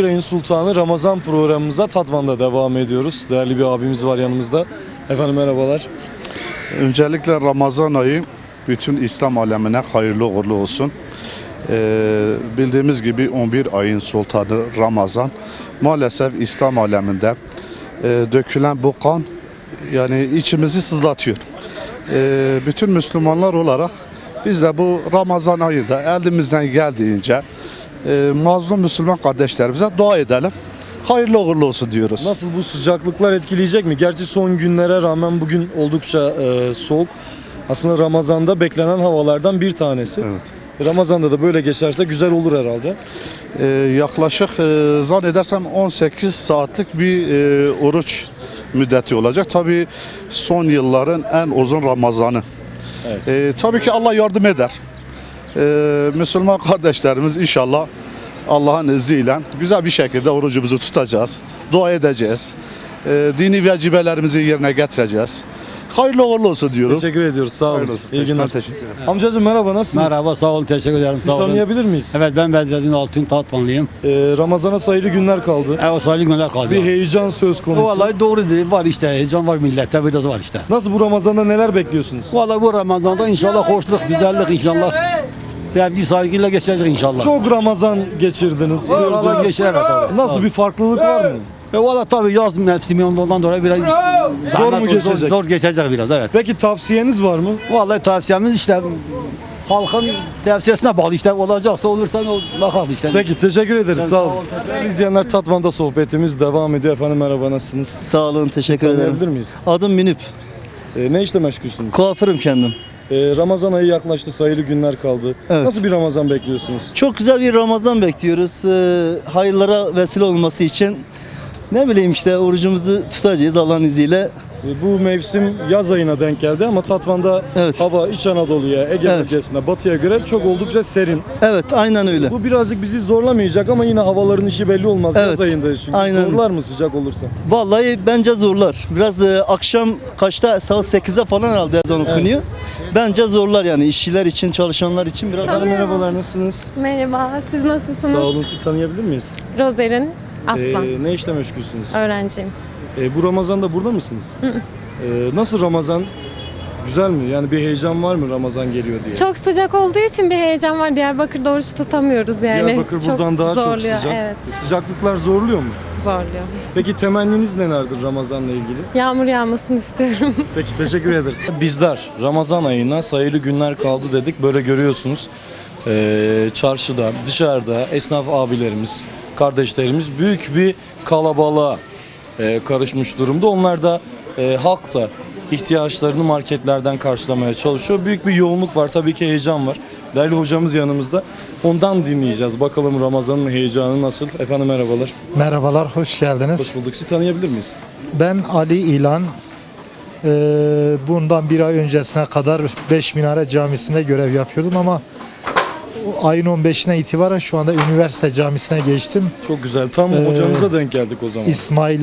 Bugün 11 ayın sultanı Ramazan programımıza Tatvan'da devam ediyoruz. Değerli bir abimiz var yanımızda. Efendim merhabalar. Öncelikle Ramazan ayı bütün İslam alemine hayırlı uğurlu olsun. Ee, bildiğimiz gibi 11 ayın sultanı Ramazan. Maalesef İslam aleminde e, dökülen bu kan yani içimizi sızlatıyor. Ee, bütün Müslümanlar olarak biz de bu Ramazan ayında elimizden geldiğince e, mazlum Müslüman kardeşlerimize dua edelim. Hayırlı uğurlu olsun diyoruz. Nasıl bu sıcaklıklar etkileyecek mi? Gerçi son günlere rağmen bugün oldukça e, soğuk. Aslında Ramazan'da beklenen havalardan bir tanesi. Evet. Ramazan'da da böyle geçerse güzel olur herhalde. Ee, yaklaşık e, zannedersem 18 saatlik bir e, oruç müddeti olacak. Tabii son yılların en uzun Ramazanı. Evet. Ee, tabii ki Allah yardım eder. Ee, Müslüman kardeşlerimiz inşallah Allah'ın izniyle güzel bir şekilde orucumuzu tutacağız. Dua edeceğiz. Ee, dini vecibelerimizi yerine getireceğiz. Hayırlı uğurlu olsun diyoruz. Teşekkür ediyoruz. Sağ olun. Hayırlı olsun. İyi günler. Teşekkür ederim. Amcacığım merhaba nasılsınız? Merhaba sağ olun teşekkür ederim Sizi sağ olun. tanıyabilir miyiz? Evet ben Bedrettin Altın Tatvanlıyım. Ee, Ramazan'a sayılı günler kaldı. Evet sayılı günler kaldı. Bir heyecan söz konusu. Vallahi doğru değil var işte heyecan var millette biraz var işte. Nasıl bu Ramazan'da neler bekliyorsunuz? Vallahi bu Ramazan'da inşallah hoşluk güzellik inşallah. Sevgi saygıyla geçecek inşallah. Çok Ramazan geçirdiniz. Geçer evet abi. Nasıl bir farklılık var mı? E valla tabii yaz mevsimi ondan dolayı biraz Zor mu geçecek? Zor, zor geçecek biraz evet. Peki tavsiyeniz var mı? Vallahi tavsiyemiz işte halkın tavsiyesine bağlı işte olacaksa olursa o bakalım işte. Peki teşekkür ederiz. Ben Sağ olun. Değerli izleyenler Tatvan'da sohbetimiz devam ediyor. Efendim merhaba nasılsınız? Sağ olun, teşekkür ederim. miyiz? Adım Münip. Ee, ne işle meşgulsünüz? Kuaförüm kendim. Ee, Ramazan ayı yaklaştı. Sayılı günler kaldı. Evet. Nasıl bir Ramazan bekliyorsunuz? Çok güzel bir Ramazan bekliyoruz. Ee, hayırlara vesile olması için ne bileyim işte orucumuzu tutacağız Allah'ın izniyle. Ee, bu mevsim yaz ayına denk geldi ama Tatvan'da Evet. hava İç Anadolu'ya, Ege Evet. bölgesine, batıya göre çok oldukça serin. Evet, aynen öyle. Bu birazcık bizi zorlamayacak ama yine havaların işi belli olmaz. Yaz Evet. ayındayız çünkü. Aynen. Zorlar mı sıcak olursa? Vallahi bence zorlar. Biraz e, akşam kaçta saat 8'e falan herhalde ezan okunuyor. Bence zorlar yani işçiler için, çalışanlar için biraz Efendim merhabalar nasılsınız? Merhaba, siz nasılsınız? Sağ olun sizi tanıyabilir miyiz? Rozerin Aslan, Ee, ne işle meşgulsünüz? öğrenciyim. Ee, bu Ramazan'da burada mısınız? Ee, nasıl Ramazan? Güzel mi? Yani bir heyecan var mı Ramazan geliyor diye? Çok sıcak olduğu için bir heyecan var. Diyarbakır'da oruç tutamıyoruz yani. Diyarbakır buradan daha zorluyor, çok sıcak. Evet, Sıcaklıklar zorluyor mu? zorluyor. Peki temenniniz nelerdir Ramazan'la ilgili? Yağmur yağmasını istiyorum. Peki teşekkür ederiz. Bizler Ramazan ayına sayılı günler kaldı dedik. Böyle görüyorsunuz. Ee, çarşıda, dışarıda esnaf abilerimiz, kardeşlerimiz büyük bir kalabalığa e, karışmış durumda. Onlar da e, halk da ihtiyaçlarını marketlerden karşılamaya çalışıyor. Büyük bir yoğunluk var. Tabii ki heyecan var. Değerli hocamız yanımızda. Ondan dinleyeceğiz. Bakalım Ramazan'ın heyecanı nasıl? Efendim merhabalar. Merhabalar, hoş geldiniz. Hoş bulduk. Sizi tanıyabilir miyiz? Ben Ali İlan. Ee, bundan bir ay öncesine kadar Beş Minare Camisi'nde görev yapıyordum ama ayın 15'ine itibaren şu anda üniversite camisine geçtim. Çok güzel. Tam Ee, hocamıza denk geldik o zaman. İsmail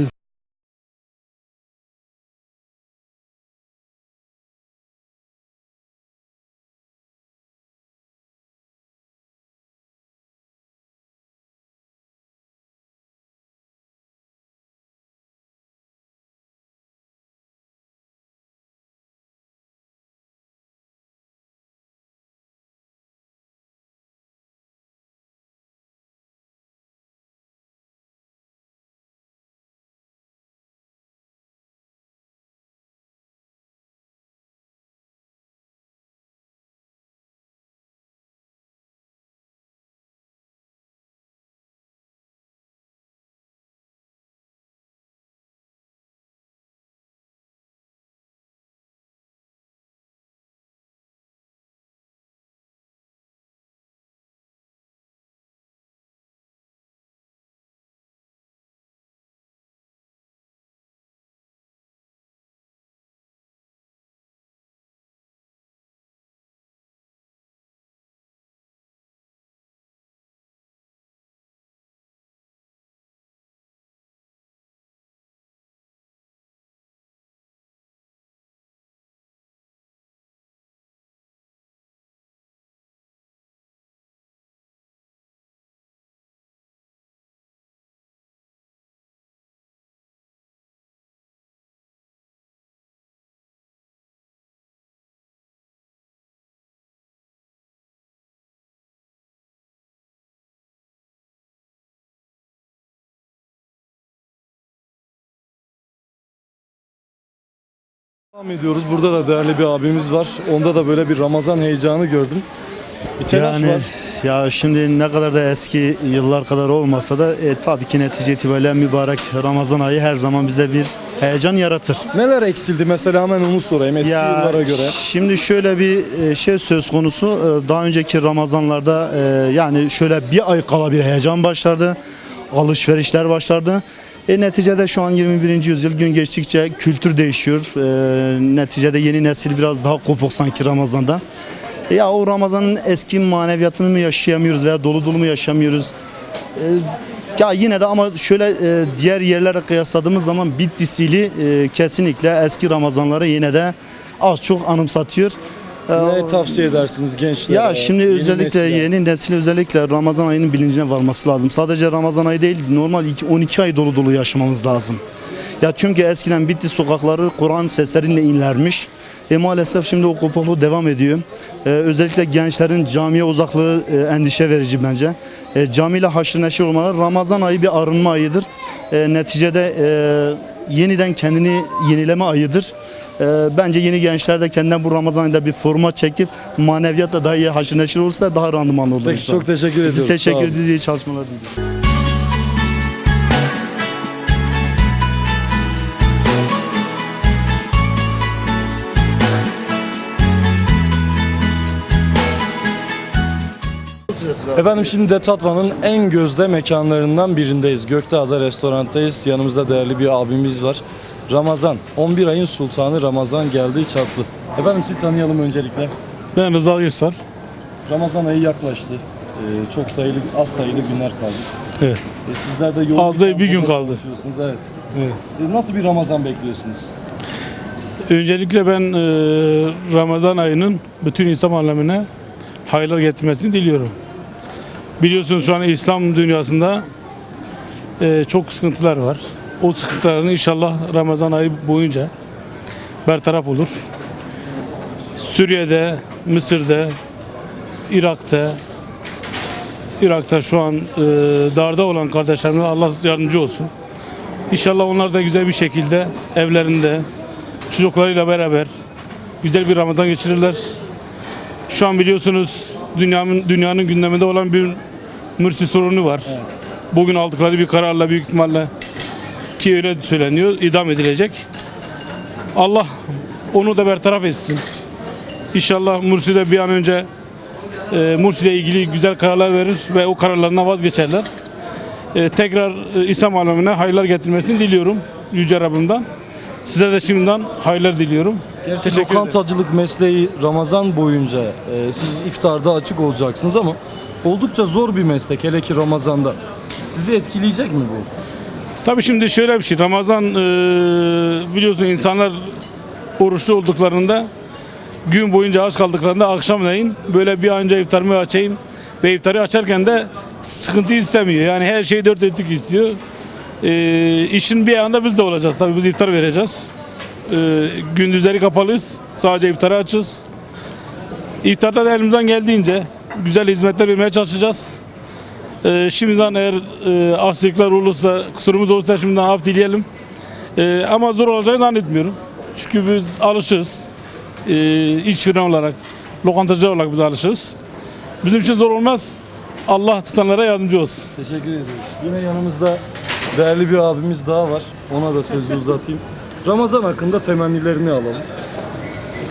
Devam ediyoruz. Burada da değerli bir abimiz var. Onda da böyle bir Ramazan heyecanı gördüm. Bir telaş Yani var. ya şimdi ne kadar da eski yıllar kadar olmasa da e, tabii ki netice itibariyle mübarek Ramazan ayı her zaman bizde bir heyecan yaratır. Neler eksildi mesela hemen onu sorayım eski yıllara göre. Şimdi şöyle bir e, şey söz konusu. E, Daha önceki Ramazanlarda e, yani şöyle bir ay kala bir heyecan başlardı. Alışverişler başlardı. E, neticede şu an 21. yüzyıl gün geçtikçe kültür değişiyor. E, neticede yeni nesil biraz daha kopuk sanki Ramazan'da. E, ya o Ramazan'ın eski maneviyatını mı yaşayamıyoruz veya dolu dolu mu yaşamıyoruz? E, ya yine de ama şöyle e, diğer yerlere kıyasladığımız zaman Bitlisili e, kesinlikle eski Ramazanları yine de az çok anımsatıyor. E, Ne tavsiye edersiniz gençlere? ya şimdi yeni özellikle nesile? yeni nesil özellikle Ramazan ayının bilincine varması lazım. Sadece Ramazan ayı değil normal iki- 12 ay dolu dolu yaşamamız lazım. Ya çünkü eskiden Bitlis sokakları Kur'an sesleriyle inlermiş. E maalesef şimdi o kopukluğu devam ediyor. E, özellikle gençlerin camiye uzaklığı e, endişe verici bence. E, camiyle haşır neşir olmaları Ramazan ayı bir arınma ayıdır. E, neticede e, yeniden kendini yenileme ayıdır. E, bence yeni gençler de kendinden bu Ramazan ayında bir forma çekip maneviyatla daha iyi haşır neşir olursa daha randımanlı olur. Peki çok teşekkür ediyoruz. Biz teşekkür ederiz. İyi çalışmalar diliyoruz. Efendim şimdi de Tatvan'ın en gözde mekanlarından birindeyiz. Gökdağ'da restoranttayız. Yanımızda değerli bir abimiz var. Ramazan, 11 ayın sultanı Ramazan geldi çattı. Efendim sizi tanıyalım öncelikle. Ben Rıza Gürsel. Ramazan ayı yaklaştı. Ee, çok sayılı, az sayılı günler kaldı. Evet. Ee, sizler de yoğun Az değil, bir gün kaldı. çalışıyorsunuz, Evet. evet. Ee, nasıl bir Ramazan bekliyorsunuz? Öncelikle ben e, Ramazan ayının bütün İslam alemine hayırlar getirmesini diliyorum. Biliyorsunuz şu an İslam dünyasında e, çok sıkıntılar var. O sıkıntıların inşallah Ramazan ayı boyunca bertaraf olur. Suriye'de, Mısır'da, Irak'ta, Irak'ta şu an e, darda olan kardeşlerime Allah yardımcı olsun. İnşallah onlar da güzel bir şekilde evlerinde, çocuklarıyla beraber güzel bir Ramazan geçirirler. Şu an biliyorsunuz dünyanın dünyanın gündeminde olan bir Mürsi sorunu var. Bugün aldıkları bir kararla büyük ihtimalle ki öyle söyleniyor idam edilecek. Allah onu da bertaraf etsin. İnşallah Mursi de bir an önce e, Mursi ile ilgili güzel kararlar verir ve o kararlarına vazgeçerler. E, tekrar e, İslam alemine hayırlar getirmesini diliyorum Yüce Rabbimden. Size de şimdiden hayırlar diliyorum. Teşekkür ederim. Lokantacılık mesleği Ramazan boyunca e, siz iftarda açık olacaksınız ama oldukça zor bir meslek hele ki Ramazan'da. Sizi etkileyecek mi bu? Tabii şimdi şöyle bir şey. Ramazan e, biliyorsun insanlar oruçlu olduklarında gün boyunca aç kaldıklarında akşamleyin böyle bir anca iftarımı açayım ve iftarı açarken de sıkıntı istemiyor. Yani her şeyi dört dörtlük istiyor. E, işin bir anda biz de olacağız. Tabii biz iftar vereceğiz. E, gündüzleri kapalıyız. Sadece iftarı açız. İftarda da elimizden geldiğince güzel hizmetler vermeye çalışacağız. Ee, şimdiden eğer e, aksilikler olursa, kusurumuz olursa şimdiden af dileyelim. Ee, ama zor olacağını zannetmiyorum. Çünkü biz alışığız. Ee, işveren olarak, lokantacı olarak biz alışığız. Bizim için zor olmaz. Allah tutanlara yardımcı olsun. Teşekkür ediyoruz. Yine yanımızda değerli bir abimiz daha var. Ona da sözü uzatayım. Ramazan hakkında temennilerini alalım.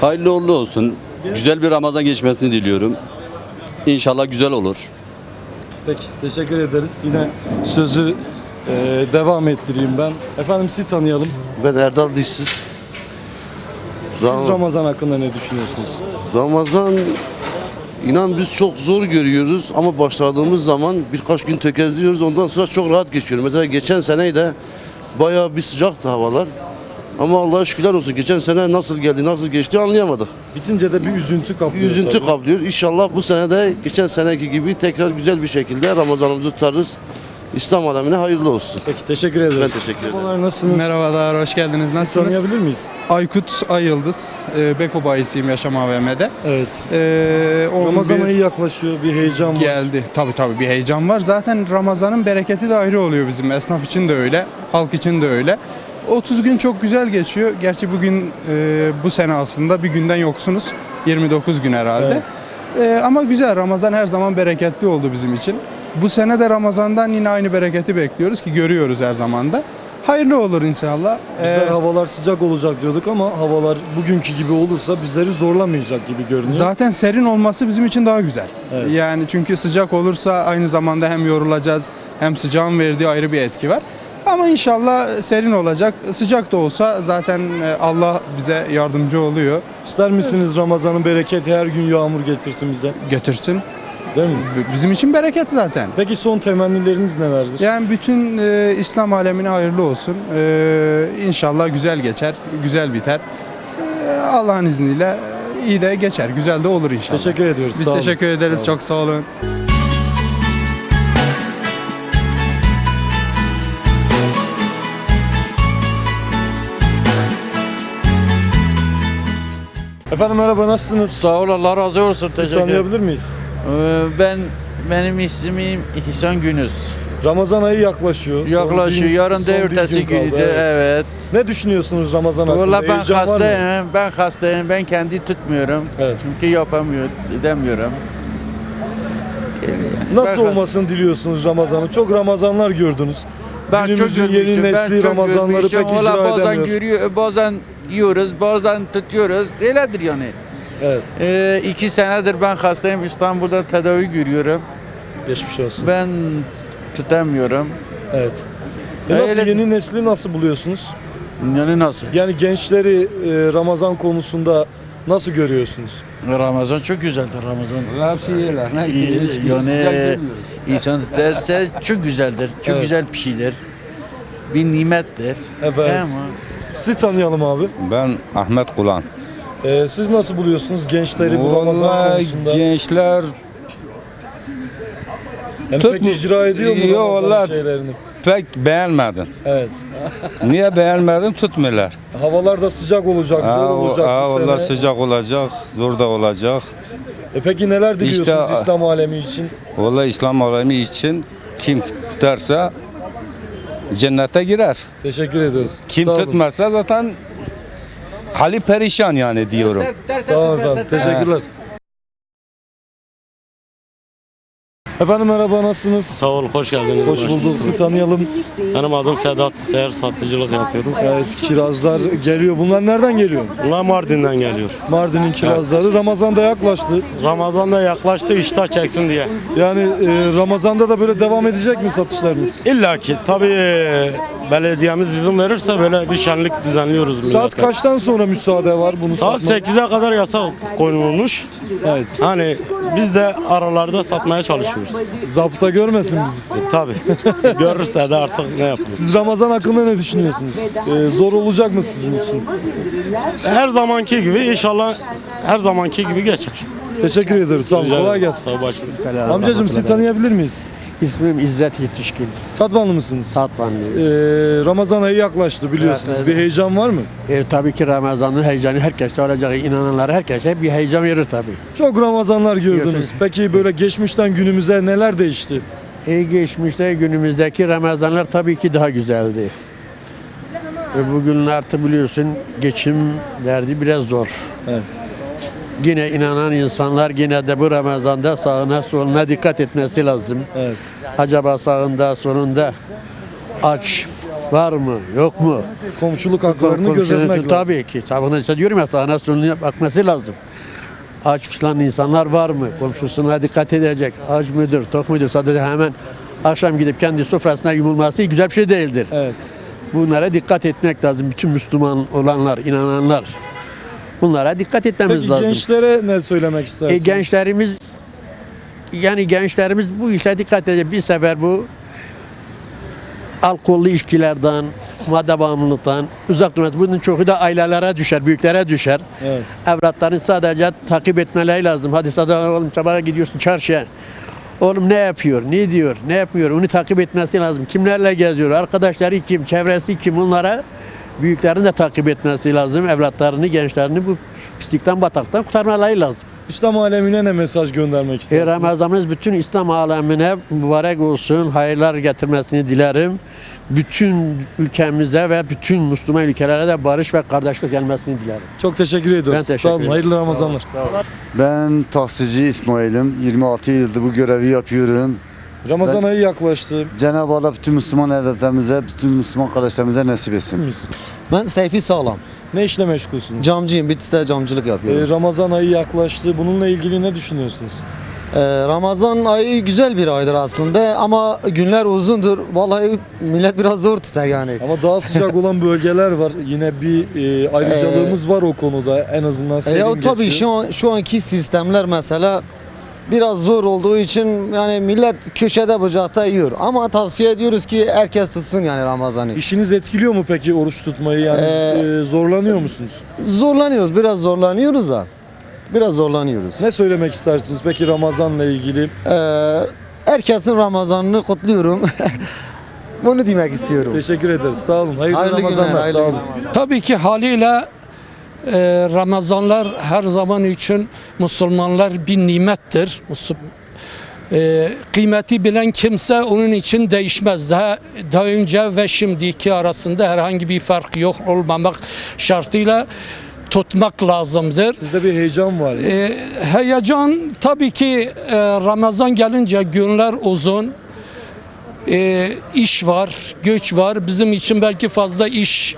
Hayırlı uğurlu olsun. Güzel bir Ramazan geçmesini diliyorum. İnşallah güzel olur. Peki teşekkür ederiz. Yine sözü e, devam ettireyim ben. Efendim sizi tanıyalım. Ben Erdal Dişsiz. Siz Ram- Ramazan hakkında ne düşünüyorsunuz? Ramazan inan biz çok zor görüyoruz ama başladığımız zaman birkaç gün tökezliyoruz ondan sonra çok rahat geçiyor. Mesela geçen sene de bayağı bir sıcaktı havalar. Ama Allah'a şükürler olsun geçen sene nasıl geldi nasıl geçti anlayamadık. Bitince de bir üzüntü Bir kaplıyor. üzüntü tabii. kaplıyor. İnşallah bu sene de geçen seneki gibi tekrar güzel bir şekilde Ramazanımızı tutarız. İslam alemine hayırlı olsun. Peki teşekkür ederiz. Ben teşekkür ederim. Merhabalar nasılsınız? Merhabalar, hoş geldiniz. Sizi Nasılsınız? tanıyabilir miyiz? Aykut Ayıldız, e, Beko bayisiyim Yaşam AVM'de. Evet. E, Ramazan bir ayı yaklaşıyor. Bir heyecan var. geldi. Tabii tabii bir heyecan var. Zaten Ramazan'ın bereketi de ayrı oluyor bizim. Esnaf için de öyle, halk için de öyle. 30 gün çok güzel geçiyor. Gerçi bugün e, bu sene aslında bir günden yoksunuz. 29 gün herhalde. E, ama güzel Ramazan her zaman bereketli oldu bizim için. Bu sene de Ramazan'dan yine aynı bereketi bekliyoruz ki görüyoruz her zaman da. Hayırlı olur inşallah. Bizler E, havalar sıcak olacak diyorduk ama havalar bugünkü gibi olursa bizleri zorlamayacak gibi görünüyor. Zaten serin olması bizim için daha güzel. Evet. Yani çünkü sıcak olursa aynı zamanda hem yorulacağız hem sıcağın verdiği ayrı bir etki var. Ama inşallah serin olacak. Sıcak da olsa zaten e, Allah bize yardımcı oluyor. İster misiniz Ramazan'ın bereketi her gün yağmur getirsin bize? Götürsün. Değil mi? Bizim için bereket zaten. Peki son temennileriniz nelerdir? Yani bütün e, İslam alemine hayırlı olsun. E, inşallah güzel geçer, güzel biter. E, Allah'ın izniyle iyi de geçer, güzel de olur inşallah. Teşekkür ediyoruz. Biz sağ olun. teşekkür ederiz. Sağ olun. Çok sağ olun. Efendim merhaba nasılsınız? Sağ ol Allah razı olsun. Sizi Teşekkür ederim. tanıyabilir miyiz? Ee, Ben benim ismim İhsan Günüz. Ramazan ayı yaklaşıyor. Son Yaklaşıyor. bir- Yarın son da bir ertesi gün kaldı, günüydü. Evet. Ne düşünüyorsunuz Ramazan hakkında? Valla ben Heyecan var mı? hastayım. Ben hastayım. Ben kendi tutmuyorum. Evet. Çünkü yapamıyorum, edemiyorum. Nasıl Ben olmasını diliyorsunuz Ramazan'ı? Çok Ramazanlar gördünüz. Ben çok Günümüzün yeni görmüştüm. Ben nesli çok Ramazanları görmüştüm. pek Valla icra bazen edemiyor. görüyor, bazen yiyoruz, bazen tutuyoruz. Öyledir yani. Evet. Ee, iki senedir ben hastayım. İstanbul'da tedavi görüyorum. Geçmiş olsun. Ben tutamıyorum. Evet. E Öyle- nasıl yeni nesli nasıl buluyorsunuz? Yani nasıl? Yani gençleri e, Ramazan konusunda nasıl görüyorsunuz? Ramazan çok güzeldir Ramazan. Hepsi Yani insan isterse çok güzeldir. Çok Evet. güzel bir şeydir. Bir nimettir. Evet. Ama Sizi tanıyalım abi. Ben Ahmet Kulan. E, siz nasıl buluyorsunuz gençleri bu Ramazan Vallahi konusunda? gençler yani pek icra ediyor mu Yo, Ramazan vallahi- şeylerini? pek beğenmedim. Evet. Niye beğenmedim? Tutmuyorlar. Havalar da sıcak olacak, zor olacak aa, bu vallahi sene. sıcak olacak, zor da olacak. E peki neler diliyorsunuz İşte- İslam alemi için? Vallahi İslam alemi için kim tutarsa cennete girer. Teşekkür ediyoruz. Kim Sağ olun. tutmazsa zaten hali perişan yani diyorum. Tamam efendim. Teşekkürler. Efendim merhaba nasılsınız? Sağ ol, hoş geldiniz. Hoş bulduk. Sizi tanıyalım. Benim adım Sedat, seher satıcılık yapıyorum. Evet kirazlar geliyor. Bunlar nereden geliyor? Bunlar Mardin'den geliyor. Mardin'in kirazları. Ramazan da yaklaştı. Ramazan da yaklaştı, iştah çeksin diye. Yani e, Ramazan'da da böyle devam edecek mi satışlarınız? İlla ki tabii belediyemiz izin verirse böyle bir şenlik düzenliyoruz millete. Saat kaçtan sonra müsaade var bunu Saat satmak? 8'e kadar yasak konulmuş. Evet. Hani biz de aralarda satmaya çalışıyoruz. Zapta görmesin bizi. E, tabii. Görürse de artık ne yapalım. Siz Ramazan hakkında ne düşünüyorsunuz? E, zor olacak mı sizin için? Her zamanki gibi inşallah her zamanki gibi geçer. Teşekkür ederiz. Sağ olun. Rica Kolay ederim. gelsin. Sağ ol, başkanım. Amcacığım sizi tanıyabilir miyiz? İsmim İzzet Yetişkin. Tatvanlı mısınız? Tatvanlı. Ee, Ramazan ayı yaklaştı biliyorsunuz. Evet, evet. Bir heyecan var mı? E, tabii ki Ramazan'ın heyecanı herkeste olacak. İnananlara herkese bir heyecan verir tabii. Çok Ramazanlar gördünüz. Gördüm. Peki böyle geçmişten günümüze neler değişti? E, geçmişte günümüzdeki Ramazanlar tabii ki daha güzeldi. E, bugün artık biliyorsun geçim derdi biraz zor. Evet. Yine inanan insanlar yine de bu Ramazan'da sağına soluna dikkat etmesi lazım. Evet. Acaba sağında solunda aç var mı yok mu? Komşuluk haklarını gözetmek lazım. Tabii ki. Sağına işte diyorum ya sağına soluna bakması lazım. Aç falan insanlar var mı? Komşusuna dikkat edecek. Aç mıdır, tok mudur? Sadece hemen akşam gidip kendi sofrasına yumulması güzel bir şey değildir. Evet. Bunlara dikkat etmek lazım. Bütün Müslüman olanlar, inananlar. Bunlara dikkat etmemiz Peki lazım. gençlere ne söylemek E, istersiniz? gençlerimiz yani gençlerimiz bu işe dikkat edecek. Bir sefer bu alkollü içkilerden, madde bağımlılıktan uzak durması. Bunun çoğu da ailelere düşer, büyüklere düşer. Evet. Evlatların sadece takip etmeleri lazım. Hadi sadece oğlum sabaha gidiyorsun çarşıya. Oğlum ne yapıyor, ne diyor, ne yapmıyor onu takip etmesi lazım. Kimlerle geziyor, arkadaşları kim, çevresi kim onlara büyüklerin de takip etmesi lazım. Evlatlarını, gençlerini bu pislikten, bataktan kurtarmaları lazım. İslam alemine ne mesaj göndermek istersiniz? Ramazanımız bütün İslam alemine mübarek olsun, hayırlar getirmesini dilerim. Bütün ülkemize ve bütün Müslüman ülkelere de barış ve kardeşlik gelmesini dilerim. Çok teşekkür ediyoruz. Ben teşekkür Sağ olun. ederim. Hayırlı Ramazanlar. Ben taksici İsmail'im. 26 yıldır bu görevi yapıyorum. Ramazan Ben- ayı yaklaştı. Cenab-ı Allah bütün Müslüman evlatlarımıza, bütün Müslüman kardeşlerimize nasip etsin. Ben Seyfi Sağlam. Ne işle meşgulsünüz? Camcıyım. Bitlis'te camcılık yapıyorum. Ee, Ramazan ayı yaklaştı. Bununla ilgili ne düşünüyorsunuz? Ee, Ramazan ayı güzel bir aydır aslında ama günler uzundur. Vallahi millet biraz zor tutar yani. Ama daha sıcak olan bölgeler var. Yine bir e, ayrıcalığımız var o konuda. En azından E, serin ya tabii geçiyor. şu an şu anki sistemler mesela biraz zor olduğu için yani millet köşede bucakta yiyor. Ama tavsiye ediyoruz ki herkes tutsun yani Ramazan'ı. İşiniz etkiliyor mu peki oruç tutmayı? Yani Ee, e, zorlanıyor musunuz? Zorlanıyoruz, biraz zorlanıyoruz da. Biraz zorlanıyoruz. Ne söylemek istersiniz peki Ramazan'la ilgili? Ee, herkesin Ramazan'ını kutluyorum. Bunu demek istiyorum. Teşekkür ederiz. Sağ olun. Hayırlı, Hayırlı günler, Ramazanlar. hayırlı Sağ olun. Tabii ki haliyle Ramazanlar her zaman için Müslümanlar bir nimettir. E, kıymeti bilen kimse onun için değişmez. Daha, daha önce ve şimdiki arasında herhangi bir fark yok olmamak şartıyla tutmak lazımdır. Sizde bir heyecan var. E, heyecan tabii ki e, Ramazan gelince günler uzun. E, iş var, göç var. Bizim için belki fazla iş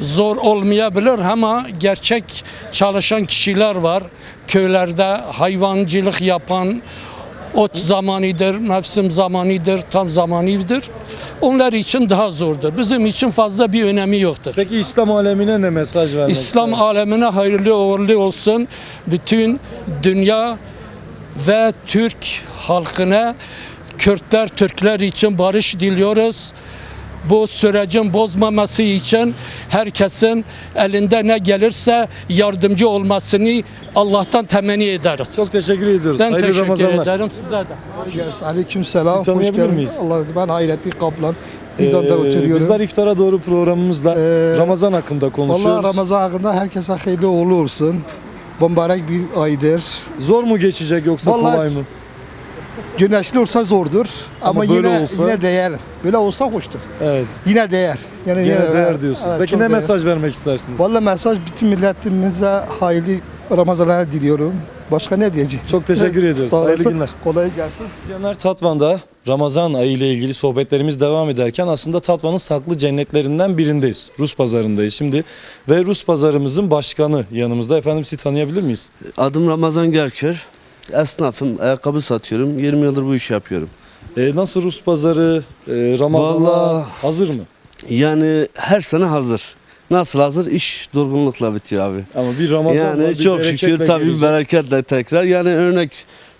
zor olmayabilir ama gerçek çalışan kişiler var. Köylerde hayvancılık yapan ot zamanıdır, mevsim zamanıdır, tam zamanıdır. Onlar için daha zordur. Bizim için fazla bir önemi yoktur. Peki İslam alemine ne mesaj vermek İslam istersiniz? alemine hayırlı uğurlu olsun. Bütün dünya ve Türk halkına Kürtler, Türkler için barış diliyoruz. Bu sürecin bozmaması için herkesin elinde ne gelirse yardımcı olmasını Allah'tan temenni ederiz. Çok teşekkür ediyoruz. ben Hayırlı teşekkür Ramazanlar. ederim size de. Aleyküm Sizi tanıyabilir miyiz? Allah ben Hayrettin Kaplan. Ee, bizler iftara doğru programımızla Ee, Ramazan hakkında konuşuyoruz. Allah Ramazan hakkında herkese hayırlı uğurlu olsun. Mübarek bir aydır. Zor mu geçecek yoksa Vallahi- kolay mı? Güneşli olsa zordur ama, Ama böyle yine olsa- yine değer. Böyle olsa hoştur. Evet. Yine değer. Yani Yine değer diyorsunuz. Evet, Peki çok ne değer. mesaj vermek istersiniz? Vallahi mesaj bütün milletimize hayırlı Ramazanlar diliyorum. Başka ne diyeceğim? Çok teşekkür ediyoruz. Sağ Hayırlı olasın. günler. Kolay gelsin. Caner Tatvan'da Ramazan ayı ile ilgili sohbetlerimiz devam ederken aslında Tatvan'ın saklı cennetlerinden birindeyiz. Rus pazarındayız şimdi ve Rus pazarımızın başkanı yanımızda. Efendim sizi tanıyabilir miyiz? Adım Ramazan Gerkör. Esnafım, ayakkabı satıyorum. 20 yıldır bu işi yapıyorum. Ee, nasıl Rus pazarı e, Ramazan'a Vallahi- hazır mı? Yani her sene hazır. Nasıl hazır? İş durgunlukla bitiyor abi. Ama bir Ramazan var, yani bir çok bereketle şükür tabii gelecek. bereketle tekrar. Yani örnek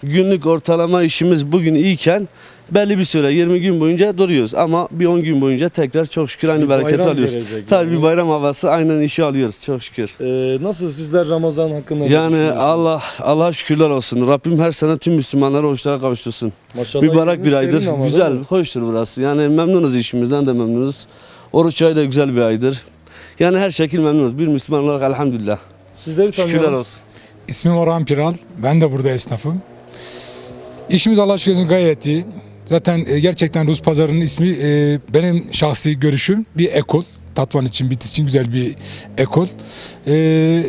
günlük ortalama işimiz bugün iyiken belli bir süre 20 gün boyunca duruyoruz ama bir 10 gün boyunca tekrar çok şükür aynı Bir bereketi bayram alıyoruz. gelecek Tabii yani. bir bayram havası aynen işi alıyoruz çok şükür. Ee, nasıl sizler Ramazan hakkında ne Yani düşünüyorsunuz? Allah Allah şükürler olsun. Rabbim her sene tüm Müslümanları hoşlara kavuştursun. Maşallah Mübarek yeriniz bir serin aydır. ama, değil Güzel, mi? hoştur burası. Yani memnunuz işimizden de memnunuz. Oruç ayı da güzel bir aydır. Yani her şekil memnunuz. Bir Müslüman olarak elhamdülillah. Sizleri Şükürler tanıyalım. olsun. İsmim Orhan Piral. Ben de burada esnafım. İşimiz Allah aşkına gayet iyi. Zaten e, gerçekten Rus pazarının ismi e, benim şahsi görüşüm bir ekol. Tatvan için, Bitlis için güzel bir ekol. E,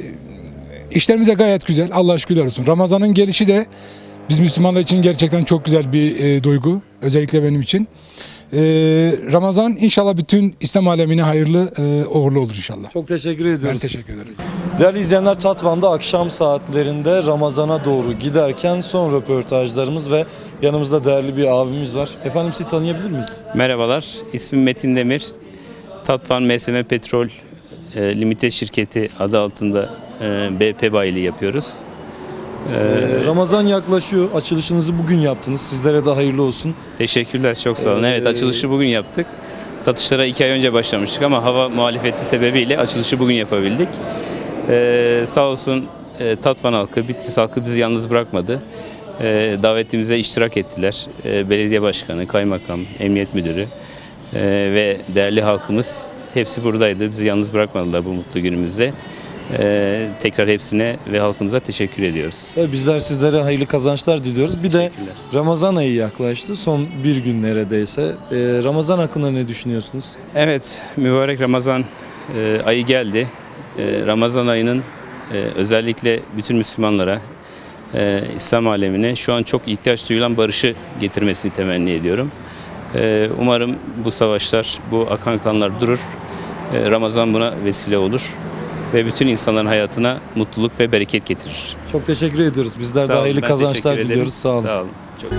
işlerimiz de gayet güzel. Allah şükürler olsun. Ramazan'ın gelişi de biz Müslümanlar için gerçekten çok güzel bir e, duygu. Özellikle benim için. E, Ramazan inşallah bütün İslam alemine hayırlı e, uğurlu olur inşallah. Çok teşekkür ediyoruz. Ben teşekkür ederim. Değerli izleyenler Tatvan'da akşam saatlerinde Ramazan'a doğru giderken son röportajlarımız ve yanımızda değerli bir abimiz var. Efendim sizi tanıyabilir miyiz? Merhabalar, ismim Metin Demir. Tatvan MSM Petrol e, Limited şirketi adı altında e, BP bayiliği yapıyoruz. Ee, Ramazan yaklaşıyor. Açılışınızı bugün yaptınız. Sizlere de hayırlı olsun. teşekkürler, çok sağ olun. Ee, Evet, açılışı bugün yaptık. Satışlara iki ay önce başlamıştık ama hava muhalefeti sebebiyle açılışı bugün yapabildik. E, sağ olsun e, Tatvan halkı, Bitlis halkı bizi yalnız bırakmadı. E, davetimize iştirak ettiler. E, belediye başkanı, kaymakam, emniyet müdürü e, ve değerli halkımız hepsi buradaydı. Bizi yalnız bırakmadılar bu mutlu günümüzde. E, tekrar hepsine ve halkımıza teşekkür ediyoruz. Bizler sizlere hayırlı kazançlar diliyoruz. Bir de. Ramazan ayı yaklaştı. Son bir gün neredeyse. Ee, Ramazan hakkında ne düşünüyorsunuz? Evet, mübarek Ramazan e, ayı geldi. E, Ramazan ayının e, özellikle bütün Müslümanlara, e, İslam alemine şu an çok ihtiyaç duyulan barışı getirmesini temenni ediyorum. E, umarım bu savaşlar, bu akan kanlar durur. E, Ramazan buna vesile olur ve bütün insanların hayatına mutluluk ve bereket getirir. Çok teşekkür ediyoruz. Bizler de olun, hayırlı ben kazançlar teşekkür ederim. diliyoruz. Sağ olun. Sağ olun. Çok